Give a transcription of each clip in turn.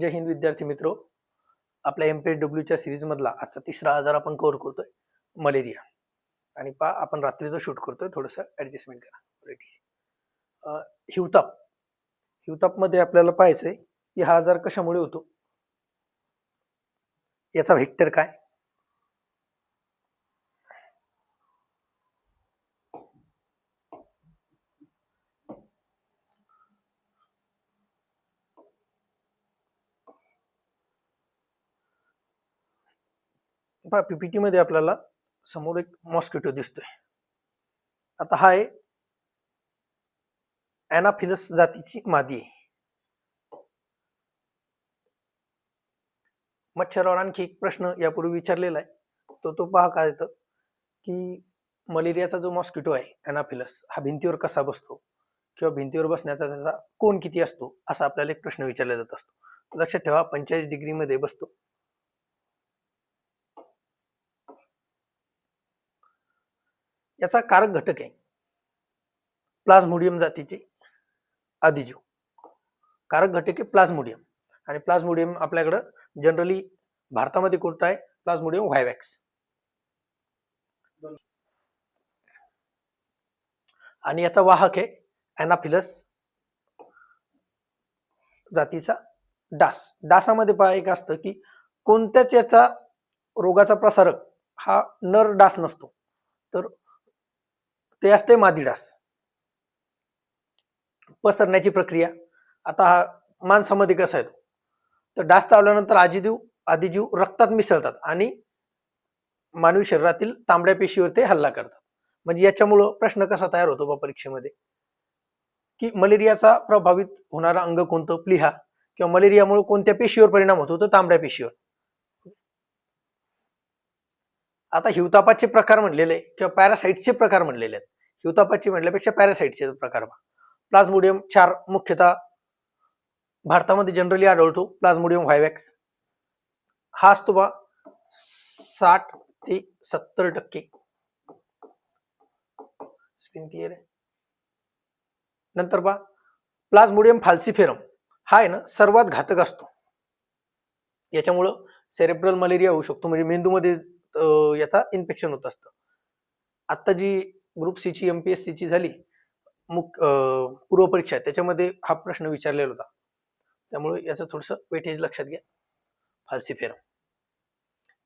जय हिंद विद्यार्थी मित्र. आपल्या एम पी एच डब्ल्यूच्या सिरीजमधला आजचा तिसरा आजार आपण कव्हर करतोय मलेरिया. आणि पा आपण रात्रीचं शूट करतोय थोडंसं ॲडजस्टमेंट करा. हिवताप. हिवतापमध्ये आपल्याला पाहायचंय की हा आजार कशामुळे होतो? याचा व्हेक्टर काय? पहा पीपीटी मध्ये आपल्याला समोर एक मॉस्किटो दिसतोय. आता हा आहे अॅनाफिलस जातीची मादी आहे. मच्छरावर आणखी एक प्रश्न यापूर्वी विचारलेला आहे. तो तो पहा काय येतं की मलेरियाचा जो मॉस्किटो आहे अॅनाफिलस हा भिंतीवर कसा बसतो? किंवा भिंतीवर बसण्याचा त्याचा कोण किती असतो? असा आपल्याला एक प्रश्न विचारला जात असतो. लक्षात ठेवा पंचेचाळीस डिग्री मध्ये बसतो. याचा कारक घटक आहे. प्लाझ्मोडियम जातीचे आदिजीव. कारक घटक आहे प्लाझ्मोडियम. आणि प्लाझ्मोडियम आपल्याकडं जनरली भारतामध्ये कोणता आहे? Plasmodium vivax. आणि याचा वाहक आहे अॅनाफिलस जातीचा डास. डासामध्ये पहा एक असतं की कोणत्याच याचा रोगाचा प्रसारक हा नर डास नसतो. तर ते असते मादी डास पसरण्याची प्रक्रिया. आता हा माणसामध्ये कसा येतो? तर डास चावल्यानंतर आजीजीव आदिजीव रक्तात मिसळतात आणि मानवी शरीरातील तांबड्या पेशीवर ते हल्ला करतात. म्हणजे याच्यामुळं प्रश्न कसा तयार होतो बा परीक्षेमध्ये? की मलेरियाचा प्रभावित होणारा अंग कोणतं? प्लिहा. किंवा मलेरियामुळे कोणत्या पेशीवर परिणाम होतो? तर तांबड्या पेशीवर. आता हिवतापाचे प्रकार म्हणलेले किंवा पॅरासाइटचे प्रकार म्हणलेले आहेत. युतापाची म्हटल्यापेक्षा पॅरासाइटचे प्रकार पहा प्लाझ्मोडियम चार मुख्यतः भारतामध्ये जनरली आढळतो. प्लाझ्मोडियम व्हायवॅक्स हा असतो बा साठ ते सत्तर टक्के. स्क्रीन क्लिअर आहे? नंतर बा प्लाझ्मोडियम फाल्सिफेरम. हा आहे ना सर्वात घातक असतो. याच्यामुळं सेरेब्रल मलेरिया होऊ शकतो. म्हणजे मेंदूमध्ये याचा इन्फेक्शन होत असतं. आत्ता जी ग्रुप सी ची एमपीएससी सीची झाली मुख्य पूर्वपरीक्षा. पूर्व परीक्षा त्याच्यामध्ये हा प्रश्न विचारलेला होता. त्यामुळे याचं थोडंसं वेटेज लक्षात घ्या. फाल्सिफेरम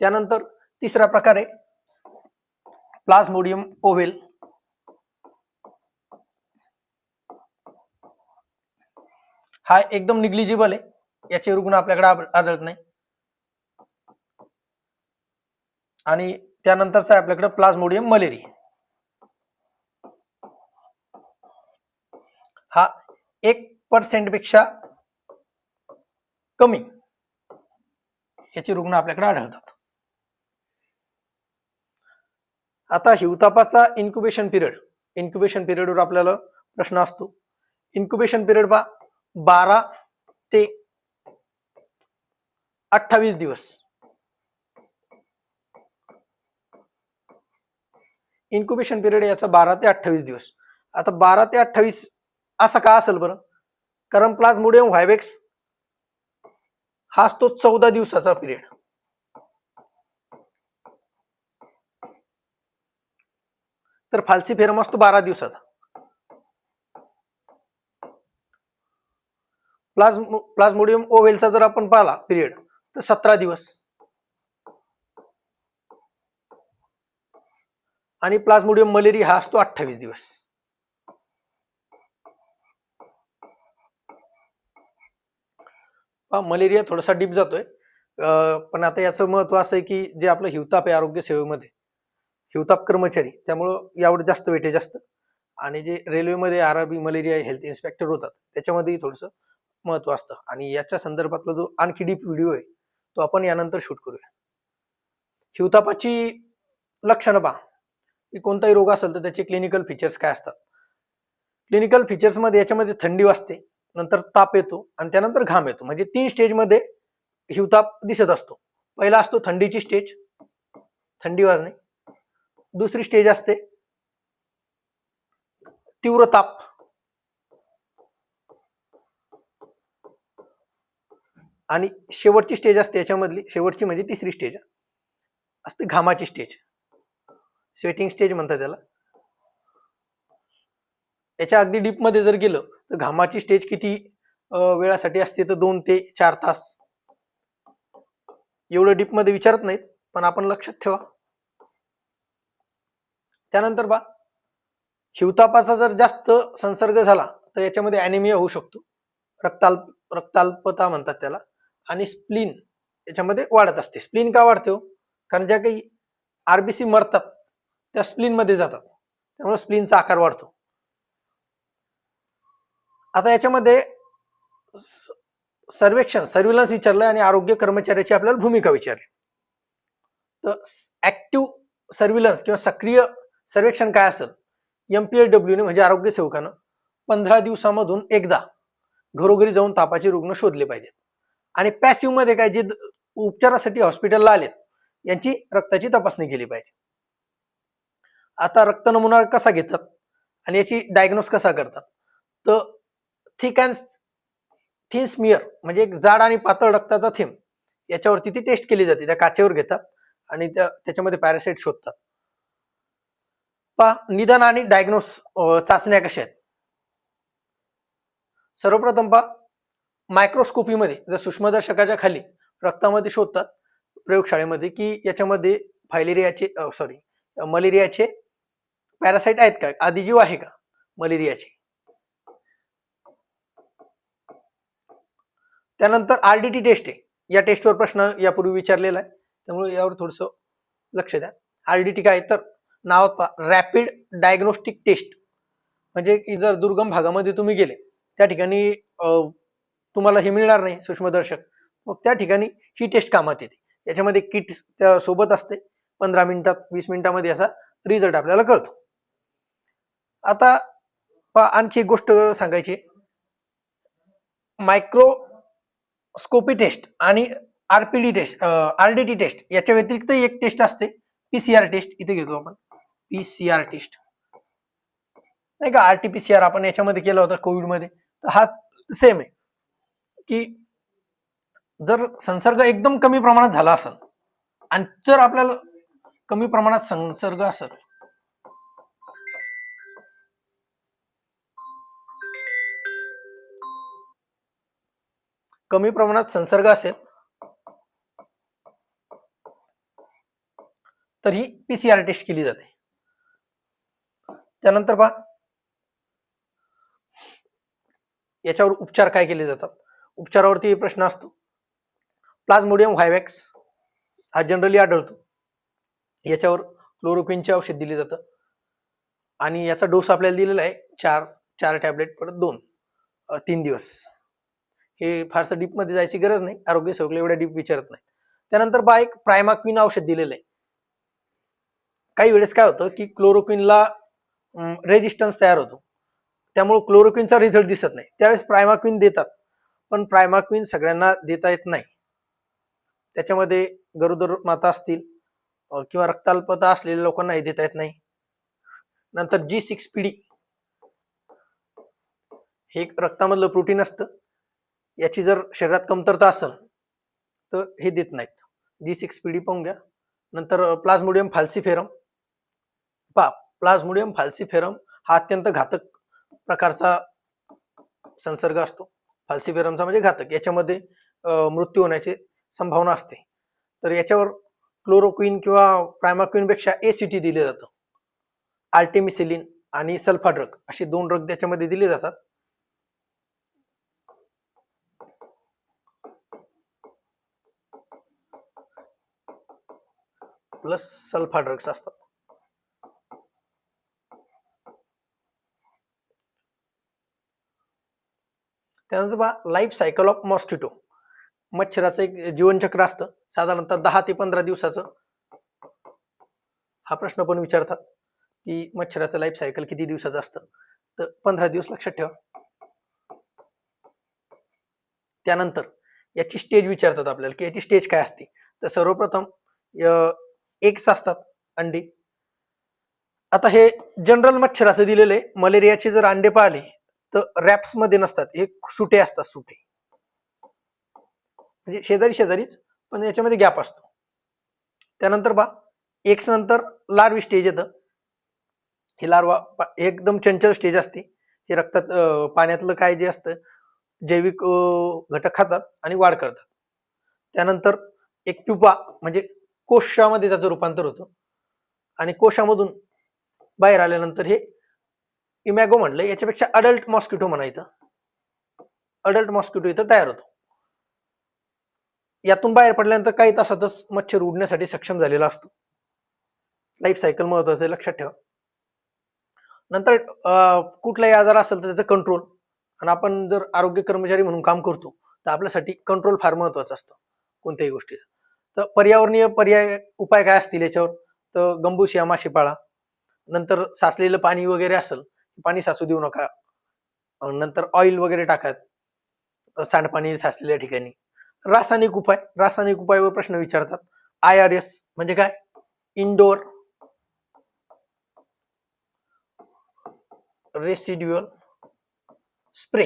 त्यानंतर तिसरा प्रकार आहे. Plasmodium ovale. हा एकदम निग्लिजिबल आहे. याचे रुग्ण आपल्याकडे आढळत नाही. आणि त्यानंतरचा आहे आपल्याकडे प्लाझ्मोडियम मलेरिया. हा एक पर्सेंटपेक्षा कमी याचे रुग्ण आपल्याकडे आढळतात. आता हिवतापाचा इन्क्युबेशन पिरियड इन्क्युबेशन पिरियडवर आपल्याला प्रश्न असतो. इन्क्युबेशन पिरियड बा बारा ते अठ्ठावीस दिवस. इन्क्युबेशन पिरियड याचा बारा ते अठ्ठावीस दिवस. आता बारा ते अठ्ठावीस असं का असेल बरं? कारण प्लाझ्मोडियम व्हायवेक्स हा असतो चौदा दिवसाचा पिरियड. तर फाल्सिफेरम असतो बारा दिवसाचा. प्लाझ्मो प्लाझ्मोडियम ओव्हेलचा जर आपण पाहिला पिरियड तर सतरा दिवस. आणि प्लाझ्मोडियम मलेरिया हा असतो अठ्ठावीस दिवस. हा मलेरिया थोडासा डीप जातोय. पण आता याचं महत्त्व असं आहे की जे आपलं हिवताप आहे आरोग्य सेवेमध्ये हिवताप कर्मचारी त्यामुळं यावर जास्त वेटेज असतं आणि जे रेल्वेमध्ये R R B malaria health inspector होतात त्याच्यामध्येही थोडंसं महत्त्व असतं. आणि याच्या संदर्भातला जो आणखी डीप व्हिडिओ आहे तो आपण यानंतर शूट करूया. हिवतापाची लक्षणं पहा. की कोणताही रोग असेल तर त्याचे क्लिनिकल फीचर्स काय असतात? क्लिनिकल फीचर्समध्ये याच्यामध्ये थंडी वाजते. नंतर ताप येतो आणि त्यानंतर घाम येतो. म्हणजे तीन स्टेजमध्ये हिवताप दिसत असतो. पहिला असतो थंडीची स्टेज थंडी वाजणे. दुसरी स्टेज असते तीव्र ताप. आणि शेवटची स्टेज असते याच्यामधली. शेवटची म्हणजे तिसरी स्टेज असते. घामाची स्टेज स्वेटिंग स्टेज म्हणतात त्याला. याच्या अगदी डीपमध्ये जर गेलं तर घामाची स्टेज किती वेळासाठी असते? तर दोन ते चार तास. एवढं डीपमध्ये विचारत नाहीत पण आपण लक्षात ठेवा. त्यानंतर बा शिवतापाचा जर जास्त संसर्ग झाला तर याच्यामध्ये अॅनिमिया होऊ शकतो. रक्ताल रक्ताल्पता म्हणतात त्याला. आणि स्प्लीन याच्यामध्ये वाढत असते. स्प्लीन का वाढते हो? कारण ज्या काही आरबीसी मरतात त्या स्प्लिनमध्ये जातात. त्यामुळे स्प्लीनचा आकार वाढतो. आता याच्यामध्ये सर्वेक्षण सर्व्हिलन्स विचारलंय आणि आरोग्य कर्मचाऱ्याची आपल्याला भूमिका विचारली. तर ऍक्टिव्ह सर्व्हिलन्स किंवा सक्रिय सर्वेक्षण काय असेल? एमपीएडब्ल्यू ने म्हणजे आरोग्य सेवकानं पंधरा दिवसामधून एकदा घरोघरी जाऊन तापाचे रुग्ण शोधले पाहिजेत. आणि पॅसिव्हमध्ये काय जे उपचारासाठी हॉस्पिटलला आलेत यांची रक्ताची तपासणी केली पाहिजे. आता रक्त नमुना कसा घेतात? आणि याची डायग्नोस कसा करतात? तर थिक अँड थिन स्मिअर म्हणजे एक जाड आणि पातळ रक्ताचा थेंब. याच्यावरती ती टेस्ट केली जाते. त्या काचेवर घेतात आणि त्या त्याच्यामध्ये पॅरासाइट शोधतात. पा निदान आणि डायग्नोस चाचण्या कशा आहेत? सर्वप्रथम पा मायक्रोस्कोपीमध्ये जर सूक्ष्मदर्शकाच्या खाली रक्तामध्ये शोधतात प्रयोगशाळेमध्ये की याच्यामध्ये फायलेरियाचे सॉरी मलेरियाचे पॅरासाइट आहेत का? आदिजीव आहे का मलेरियाचे? त्यानंतर आरडीटी टेस्ट आहे. या टेस्टवर प्रश्न यापूर्वी विचारलेला आहे. त्यामुळे यावर थोडस लक्ष द्या. आरडीटी काय? आहे तर नावात रॅपिड डायग्नोस्टिक टेस्ट म्हणजे जर दुर्गम भागामध्ये तुम्ही गेले त्या ठिकाणी तुम्हाला हे मिळणार नाही सूक्ष्मदर्शक मग त्या ठिकाणी ही टेस्ट कामात येते. याच्यामध्ये किट त्या सोबत असते. पंधरा मिनिटात वीस मिनिटामध्ये याचा रिझल्ट आपल्याला कळतो. आता पहा, आणखी एक गोष्ट सांगायची मायक्रो स्कोपी टेस्ट आणि आरपीडी टेस्ट आरडीटी टेस्ट याच्या व्यतिरिक्त एक टेस्ट असते. पीसीआर टेस्ट इथे घेतो आपण. PCR test. नाही का? आरटीपीसीआर आपण याच्यामध्ये केला होता कोविडमध्ये. तर हा सेम आहे. की जर संसर्ग एकदम कमी प्रमाणात झाला असेल आणि जर आपल्याला कमी प्रमाणात संसर्ग असेल कमी प्रमाणात संसर्ग असेल तर ही पीसीआर टेस्ट केली जाते. त्यानंतर पहा याच्यावर उपचार काय केले जातात? उपचारावरती प्रश्न असतो. प्लाझ्मोडियम व्हायवॅक्स हा जनरली आढळतो. याच्यावर क्लोरोक्विनचे औषध दिले जातं. आणि याचा डोस आपल्याला दिलेला आहे चार चार टॅबलेट परत दोन तीन दिवस. हे फारसं डीपमध्ये जायची गरज नाही. आरोग्य सेवकला एवढ्या डीप विचारत नाही त्यानंतर बा एक प्रायमाक्विन औषध दिलेलं आहे काही वेळेस काय होतं की क्लोरोक्विनला रेजिस्टन्स तयार होतो. त्यामुळे क्लोरोक्विनचा रिझल्ट दिसत नाही. त्यावेळेस प्रायमाक्विन देतात. पण प्रायमाक्विन सगळ्यांना देता येत नाही. त्याच्यामध्ये गरोदर माता असतील किंवा रक्ताल्पता असलेल्या लोकांनाही देता येत नाही. नंतर जी सिक्स पिढी हे एक रक्तामधलं प्रोटीन असतं. याची जर शरीरात कमतरता असेल तर हे देत नाहीत. जी सिक्स पीडी पाहून घ्या. नंतर प्लाझ्मोडियम फाल्सिफेरम. पा प्लाझ्मोडियम फाल्सिफेरम हा अत्यंत घातक प्रकारचा संसर्ग असतो. फाल्सिफेरमचा म्हणजे घातक. याच्यामध्ये मृत्यू होण्याची संभावना असते. तर याच्यावर क्लोरोक्विन किंवा प्रायमाक्ईनपेक्षा ए सी टी दिले जातं. आर्टेमिसिलिन आणि सल्फा ड्रग असे दोन ड्रग त्याच्यामध्ये दिले जातात. प्लस सल्फा ड्रग्स असतात. त्यानंतर पहा लाईफ सायकल ऑफ मॉस्किटो मच्छराचं एक जीवनचक्र असतं. साधारणतः दहा ते पंधरा दिवसाचं. हा प्रश्न पण विचारतात की मच्छराचं लाईफ सायकल किती दिवसाचं असतं? तर पंधरा दिवस लक्षात ठेवा. त्यानंतर याची स्टेज विचारतात आपल्याला की याची स्टेज काय असते? तर सर्वप्रथम एक्स असतात अंडी. आता हे जनरल मच्छराचं दिलेलं आहे. मलेरियाचे जर अंडे पाहिले तर रॅप्समध्ये नसतात. हे सुटे असतात सुटे. म्हणजे शेजारी शेजारीच पण याच्यामध्ये गॅप असतो. त्यानंतर बा एक्स नंतर लार्वी स्टेज येतं. हे लार्वा एकदम चंचल स्टेज असते. हे रक्तात पाण्यातलं काय जे असतं जैविक घटक खातात आणि वाढ करतात. त्यानंतर एक प्युपा म्हणजे कोशामध्ये त्याचं रूपांतर होतं. आणि कोशामधून बाहेर आल्यानंतर हे इमॅगो म्हणलं याच्यापेक्षा अडल्ट मॉस्किटो म्हणा इथं. अडल्ट मॉस्किटो इथं तयार होतो. यातून बाहेर पडल्यानंतर काही तासातच मच्छर उडण्यासाठी सक्षम झालेला असतो. लाईफ सायकल महत्वाचं आहे लक्षात ठेवा. नंतर कुठलाही आजार असेल तर त्याचं कंट्रोल आणि आपण जर आरोग्य कर्मचारी म्हणून काम करतो तर आपल्यासाठी कंट्रोल फार महत्वाचं असतं कोणत्याही गोष्टीचं तर पर्यावरणीय पर्याय उपाय काय असतील याच्यावर? तर गंबूसिया माशी पाळा नंतर साचलेलं पाणी वगैरे असेल पाणी साचू देऊ नका. नंतर ऑइल वगैरे टाकत सांडपाणी साचलेल्या ठिकाणी. रासायनिक उपाय. रासायनिक उपायावर प्रश्न विचारतात. आय आर एस म्हणजे काय? Indoor residual spray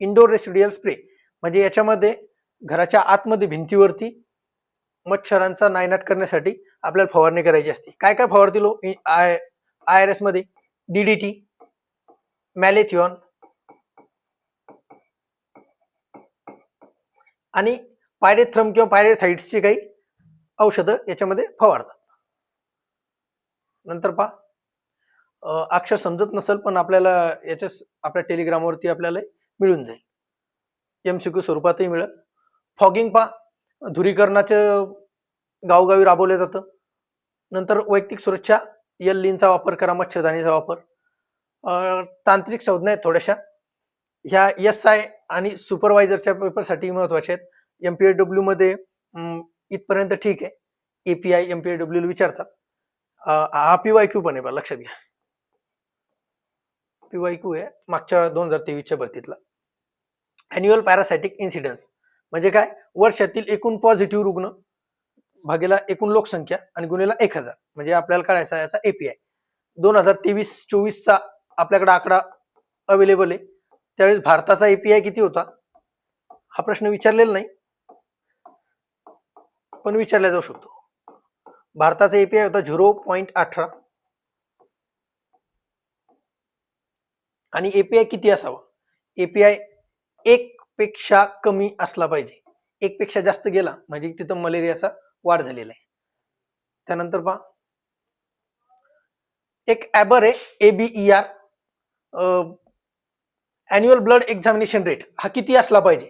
indoor residual spray म्हणजे याच्यामध्ये घराच्या आतमध्ये भिंतीवरती मच्छरांचा नायनाट करण्यासाठी आपल्याला फवारणी करायची असते. काय काय फवारतील आय आय आर एसमध्ये डीडीटी मॅलेथियॉन आणि पायरेथ्रम किंवा पायरेथाईड्सची काही औषधं याच्यामध्ये फवारतात. नंतर पहा. अक्षर समजत नसेल पण आपल्याला याच्या आपल्या टेलिग्रामवरती आपल्याला मिळून जाईल. एम सी क्यू स्वरूपातही मिळेल. फॉगिंग पहा धुरीकरणाचं गावोगावी राबवलं जातं. नंतर वैयक्तिक सुरक्षा यल लीनचा वापर करा मच्छरदाणीचा वापर. तांत्रिक संज्ञा आहेत थोड्याशा. ह्या एस आय आणि सुपरवायझरच्या पेपरसाठी महत्त्वाच्या आहेत. एम पी ए डब्ल्यूमध्ये इथपर्यंत ठीक आहे. A P I M P A W विचारतात. हा पी वाय क्यू पण आहे बा लक्षात घ्या. पी वाय क्यू आहे. मागच्या दोन हजार तेवीसच्या भरतीतला. अॅन्युअल पॅरासायटिक इन्सिडन्स म्हणजे काय? वर्षातील एकूण पॉझिटिव्ह रुग्ण भागेला एकूण लोकसंख्या आणि गुन्हेला एक हजार. म्हणजे आपल्याला काढायचा याचा एपीआय दोन हजार तेवीस चोवीसचा आपल्याकडे आकडा अवेलेबल आहे. त्यावेळेस भारताचा एपीआय किती होता? हा प्रश्न विचारलेला नाही. पण विचारला जाऊ शकतो. भारताचा एपीआय होता झिरो पॉईंट अठरा. आणि एपीआय किती असावा? एपीआय एक पेक्षा कमी असला पाहिजे. एक पेक्षा जास्त गेला म्हणजे तिथं मलेरियाचा वाढ झालेला आहे. त्यानंतर पहा. एक ॲबर आहे ABER annual blood examination rate हा किती असला पाहिजे?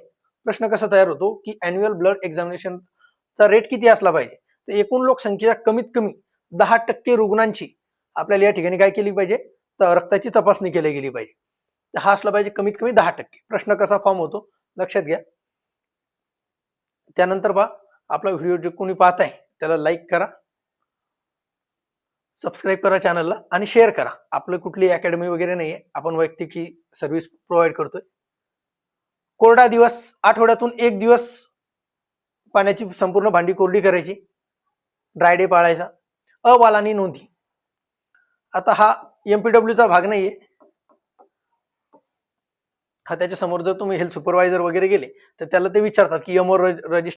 प्रश्न कसा तयार होतो की अॅन्युअल ब्लड एक्झामिनेशनचा रेट किती असला पाहिजे? तर एकूण लोकसंख्येच्या कमीत कमी दहा टक्के रुग्णांची आपल्याला या ठिकाणी काय केली पाहिजे? तर रक्ताची तपासणी केली गेली पाहिजे. हा असला पाहिजे कमीत कमी दहा टक्के. प्रश्न कसा फॉर्म होतो? लक्षात घ्या. त्यानंतर पहा आपला व्हिडिओ जे कोणी पाहत आहे त्याला लाईक करा. सबस्क्राईब करा चॅनलला आणि शेअर करा. आपलं कुठली अकॅडमी वगैरे नाही आहे आपण वैयक्तिक ही सर्व्हिस प्रोव्हाइड करतोय. कोरडा दिवस आठवड्यातून एक दिवस पाण्याची संपूर्ण भांडी कोरडी करायची. Dry day पाळायचा. अबालानी नोंदी. आता हा एमपीडब्ल्यूचा भाग नाही आहे हा त्याच्यासमोर जर तुम्ही हेल्थ सुपरवायझर वगैरे गेले तर त्याला ते विचारतात की यमोर रजिस्टर